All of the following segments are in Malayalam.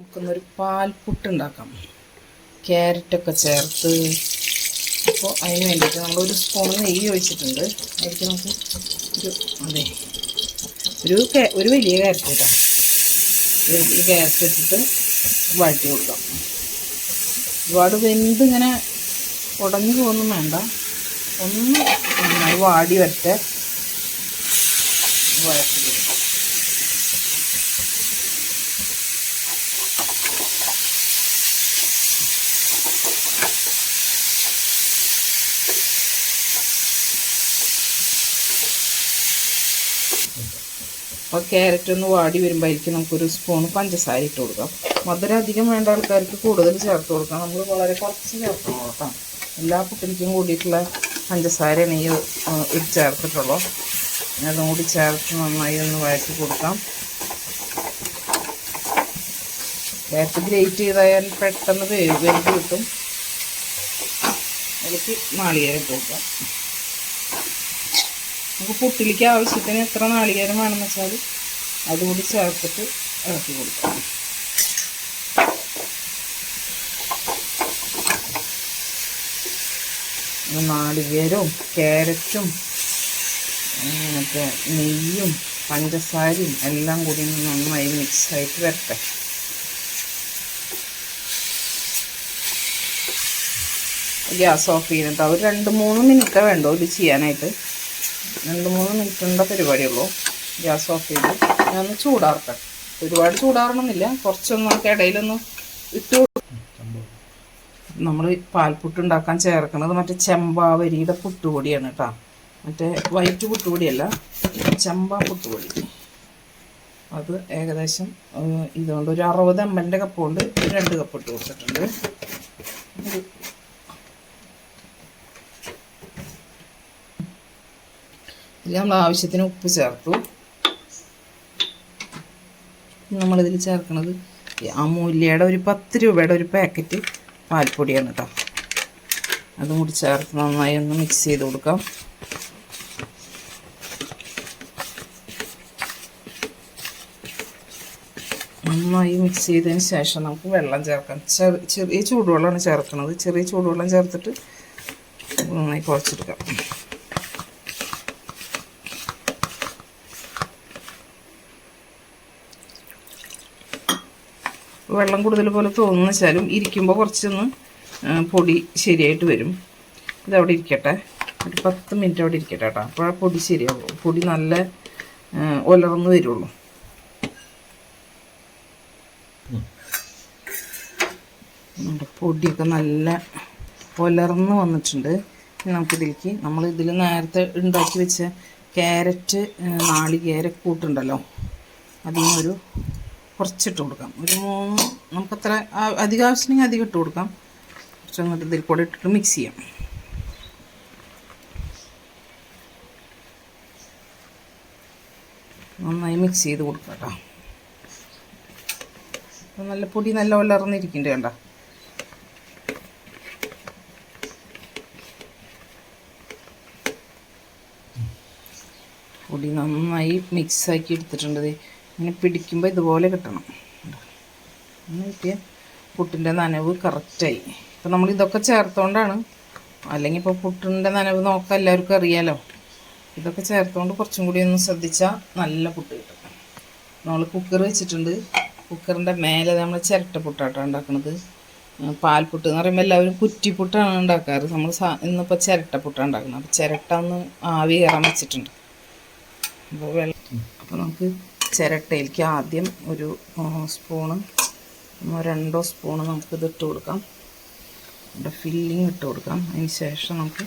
നമുക്കൊന്നൊരു പാൽപുട്ട് ഉണ്ടാക്കാം ക്യാരറ്റൊക്കെ ചേർത്ത്. അപ്പോൾ അതിന് വേണ്ടിയിട്ട് നമ്മളൊരു സ്പൂൺ നെയ്യ് ഒഴിച്ചിട്ടുണ്ട്. അതിലേക്ക് നമുക്ക് ഒരു അതെ ഒരു ഒരു വലിയ ക്യാരറ്റ് ഇടാം ഒരു ക്യാരറ്റ് ഇട്ടിട്ട് വഴറ്റി കൊടുക്കാം. ഒരുപാട് വെന്ത് ഇങ്ങനെ ഉടഞ്ഞു പോകുന്നു വേണ്ട. ഒന്ന് നന്നായി വാടി വരട്ടെ. വഴറ്റി കൊടുക്കാം അപ്പോൾ ക്യാരറ്റ് ഒന്ന് വാടി വരുമ്പോഴായിരിക്കും നമുക്കൊരു സ്പൂൺ പഞ്ചസാര ഇട്ട് കൊടുക്കാം. മധുരം അധികം വേണ്ട ആൾക്കാർക്ക് കൂടുതൽ ചേർത്ത് കൊടുക്കാം. നമ്മൾ വളരെ കുറച്ച് ചേർത്ത് കൊടുക്കാം. എല്ലാ പുട്ടിലേക്കും കൂടിയിട്ടുള്ള പഞ്ചസാരയാണ് ഈ ചേർത്തിട്ടുള്ളൂ അതും കൂടി ചേർത്ത് നന്നായി ഒന്ന് വഴറ്റി കൊടുക്കാം. ക്യാരറ്റ് ഗ്രേറ്റ് ചെയ്താൽ പെട്ടെന്ന് വേവ് കിട്ടും. അതിലേക്ക് നാളികേരം കൊടുക്കാം. നമുക്ക് പുട്ടിലേക്ക് ആവശ്യത്തിന് എത്ര നാളികേരം വേണമെന്ന് വെച്ചാൽ അതുകൂടി ചേർത്തിട്ട് ഇറക്കി കൊടുക്കാം. നാളികേരവും ക്യാരറ്റും മറ്റേ നെയ്യും പഞ്ചസാരയും എല്ലാം കൂടി നന്നായി മിക്സായിട്ട് വരട്ടെ. ഗ്യാസ് ഓഫ് ചെയ്യുന്നുണ്ട് അവർ രണ്ട് മൂന്ന് മിനിറ്റേ വേണ്ടോ ഇത് ചെയ്യാനായിട്ട്. രണ്ട് മൂന്ന് മിനിറ്റിന്റെ പരിപാടിയുള്ളൂ. ഗ്യാസ് ഓഫ് ചെയ്ത് ഞാനൊന്ന് ചൂടാർക്കാം ഒരുപാട് ചൂടാറണമെന്നില്ല. കുറച്ചൊന്ന് നമുക്ക് ഇടയിലൊന്ന് ഇട്ട് നമ്മൾ പാൽപുട്ട് ഉണ്ടാക്കാൻ ചേർക്കുന്നത് മറ്റേ ചെമ്പാവരിയുടെ പുട്ടുപൊടിയാണ് കേട്ടോ. മറ്റേ വൈറ്റ് പുട്ടുപൊടിയല്ല ചെമ്പാ പുട്ടുപൊടി. അത് ഏകദേശം ഇതുകൊണ്ട് ഒരു അറുപത് എം എല്ലിന്റെ കപ്പ് കൊണ്ട് രണ്ട് കപ്പ് ഇട്ട് കൊടുത്തിട്ടുണ്ട്. ഇതിൽ നമ്മൾ ആവശ്യത്തിന് ഉപ്പ് ചേർത്തു. നമ്മളിതിൽ ചേർക്കുന്നത് അമൂല്യയുടെ ഒരു പത്ത് രൂപയുടെ ഒരു പാക്കറ്റ് പാൽപ്പൊടിയാണ് കേട്ടോ അതും കൂടി ചേർത്ത് നന്നായി ഒന്ന് മിക്സ് ചെയ്ത് കൊടുക്കാം. നന്നായി മിക്സ് ചെയ്തതിന് ശേഷം നമുക്ക് വെള്ളം ചേർക്കാം. ചെറു ചെറിയ ചൂടുവെള്ളമാണ് ചേർക്കുന്നത് ചെറിയ ചൂടുവെള്ളം ചേർത്തിട്ട് നന്നായി കുഴച്ചെടുക്കാം. വെള്ളം കൂടുതൽ പോലെ തോന്നുന്ന വെച്ചാലും ഇരിക്കുമ്പോൾ കുറച്ചൊന്ന് പൊടി ശരിയായിട്ട് വരും. ഇതവിടെ ഇരിക്കട്ടെ. ഒരു പത്ത് മിനിറ്റ് അവിടെ ഇരിക്കട്ടെ കേട്ടോ. അപ്പോൾ ആ പൊടി ശരിയാവും. പൊടി നല്ല ഒലർന്ന് വരുള്ളൂ. നമ്മുടെ പൊടിയൊക്കെ നല്ല ഒലർന്ന് വന്നിട്ടുണ്ട്. നമുക്കിതിലേക്ക് നമ്മൾ ഇതിൽ നേരത്തെ ഉണ്ടാക്കി വെച്ച ക്യാരറ്റ് നാളികേര കൂട്ടുണ്ടല്ലോ. അതിനൊരു കുറച്ചിട്ട് കൊടുക്കാം. ഒരു മൂന്ന് നമുക്കത്ര അധികം ആവശ്യമുണ്ടെങ്കിൽ അധികം ഇട്ട് കൊടുക്കാം. കുറച്ച് അങ്ങോട്ട് ഇതിൽ കൂടെ ഇട്ടിട്ട് മിക്സ് ചെയ്യാം. നന്നായി മിക്സ് ചെയ്ത് കൊടുക്കാം കേട്ടോ. നല്ല പൊടി നല്ല ഉലർന്നിരിക്കുന്നുണ്ട് കണ്ടോ? പൊടി നന്നായി മിക്സാക്കി എടുത്തിട്ടുണ്ട് ദേ. ഇങ്ങനെ പിടിക്കുമ്പോൾ ഇതുപോലെ കിട്ടണം. അങ്ങനെ കിട്ടിയ പുട്ടിന്റെ നനവ് കറക്റ്റായി ഇപ്പം നമ്മൾ ഇതൊക്കെ ചേർത്തോണ്ടാണ്. അല്ലെങ്കിൽ ഇപ്പോൾ പുട്ടിന്റെ നനവ് നോക്കാൻ എല്ലാവർക്കും അറിയാലോ. ഇതൊക്കെ ചേർത്തുകൊണ്ട് കുറച്ചും കൂടി ഒന്ന് ശ്രദ്ധിച്ചാൽ നല്ല പുട്ട് കിട്ടും. നമ്മൾ കുക്കർ വെച്ചിട്ടുണ്ട്. കുക്കറിന്റെ മേലെ നമ്മൾ ചിരട്ട പുട്ടാട്ടാണ് ഉണ്ടാക്കുന്നത് പാൽപുട്ട് എന്ന് പറയുമ്പോൾ എല്ലാവരും കുറ്റിപ്പുട്ടാണ് ഉണ്ടാക്കാറ്. നമ്മൾ സാ ഇന്നിപ്പോൾ ചിരട്ട പുട്ടാണ് ഉണ്ടാക്കുന്നത്. അപ്പോൾ ചിരട്ട ഒന്ന് ആവി കയറാൻ വെച്ചിട്ടുണ്ട്. അപ്പോൾ വെള്ളം അപ്പോൾ നമുക്ക് ചിരട്ടയിലേക്ക് ആദ്യം ഒരു സ്പൂണ് രണ്ടോ സ്പൂണ് നമുക്കിത് ഇട്ട് കൊടുക്കാം. ഇവിടെ ഫില്ലിങ് ഇട്ട് കൊടുക്കാം. അതിന് ശേഷം നമുക്ക്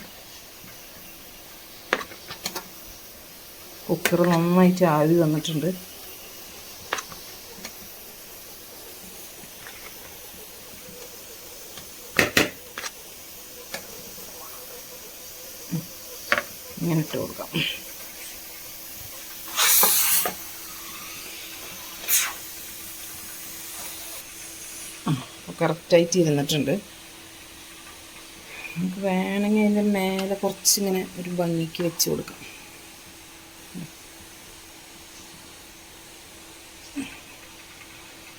കുക്കർ നന്നായിട്ട് ആവി വന്നിട്ടുണ്ട്. ഇങ്ങനെ ഇട്ട് കൊടുക്കാം. കറക്റ്റായിട്ട് ഇരുന്നിട്ടുണ്ട്. നമുക്ക് വേണമെങ്കിൽ അതിന്റെ മേലെ കുറച്ചിങ്ങനെ ഒരു ഭംഗിക്ക് വെച്ച് കൊടുക്കാം.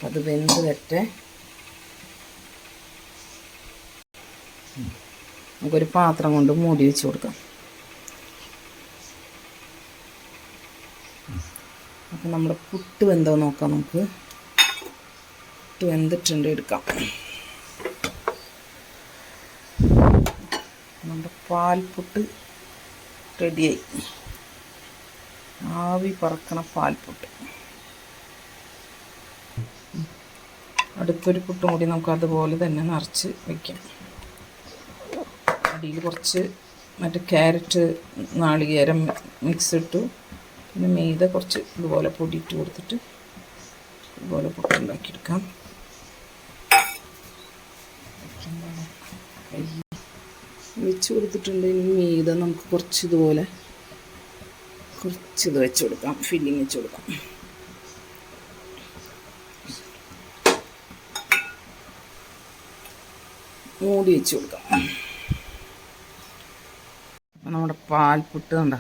അത് വെന്ത് വരട്ടെ. നമുക്കൊരു പാത്രം കൊണ്ട് മൂടി വെച്ച് കൊടുക്കാം. അപ്പം നമ്മുടെ പുട്ട് വെന്തോ നോക്കാം നമുക്ക്. പുട്ട് വെന്തിട്ടുണ്ട് എടുക്കാം. നമ്മുടെ പാൽപുട്ട് റെഡിയായി. ആവി പറക്കണ പാൽപുട്ട്. അടുത്തൊരു പുട്ടും കൂടി നമുക്ക് അതുപോലെ തന്നെ നിറച്ച് വയ്ക്കാം അടിയിൽ കുറച്ച് മറ്റേ ക്യാരറ്റ് നാളികേരം മിക്സ് ഇട്ടു പിന്നെ മൈദ കുറച്ച് ഇതുപോലെ പൊടിയിട്ട് കൊടുത്തിട്ട് ഇതുപോലെ പുട്ടുണ്ടാക്കിയെടുക്കാം. വെച്ച് കൊടുത്തിട്ടുണ്ട്. ഇനി മീത നമുക്ക് കുറച്ച് ഇതുപോലെ കുറച്ച് ഇത് വെച്ച് കൊടുക്കാം. ഫില്ലിങ് വെച്ച് കൊടുക്കാം. മൂടി വെച്ച് കൊടുക്കാം. നമ്മുടെ പാൽപുട്ട് കണ്ട?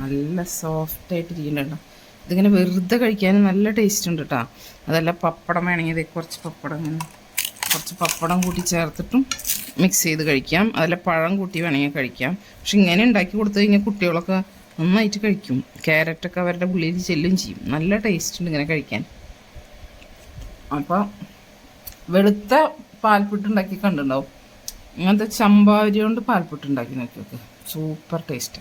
നല്ല സോഫ്റ്റ് ആയിട്ട് ഇരിക്കുന്നുണ്ട് ഇതിങ്ങനെ വെറുതെ കഴിക്കാനും നല്ല ടേസ്റ്റ് ഉണ്ട് കേട്ടോ. അതല്ല പപ്പടം വേണമെങ്കിൽ കുറച്ച് പപ്പടം ഇങ്ങനെ കുറച്ച് പപ്പടം കൂട്ടി ചേർത്തിട്ടും മിക്സ് ചെയ്ത് കഴിക്കാം. അതിൽ പഴം കൂട്ടി വേണമെങ്കിൽ കഴിക്കാം. പക്ഷെ ഇങ്ങനെ ഉണ്ടാക്കി കൊടുത്തു കഴിഞ്ഞാൽ കുട്ടികളൊക്കെ നന്നായിട്ട് കഴിക്കും. ക്യാരറ്റൊക്കെ അവരുടെ ഉള്ളിൽ ചെല്ലും ചെയ്യും. നല്ല ടേസ്റ്റ് ഉണ്ട് ഇങ്ങനെ കഴിക്കാൻ. അപ്പോൾ വെളുത്ത പാൽപ്പുട്ട് ഉണ്ടാക്കി കണ്ടിട്ടുണ്ടാവും. ഇങ്ങനത്തെ ചമ്പാവരി കൊണ്ട് പാൽപ്പുട്ട് ഉണ്ടാക്കി നോക്കിയൊക്കെ. നോക്ക് സൂപ്പർ ടേസ്റ്റ്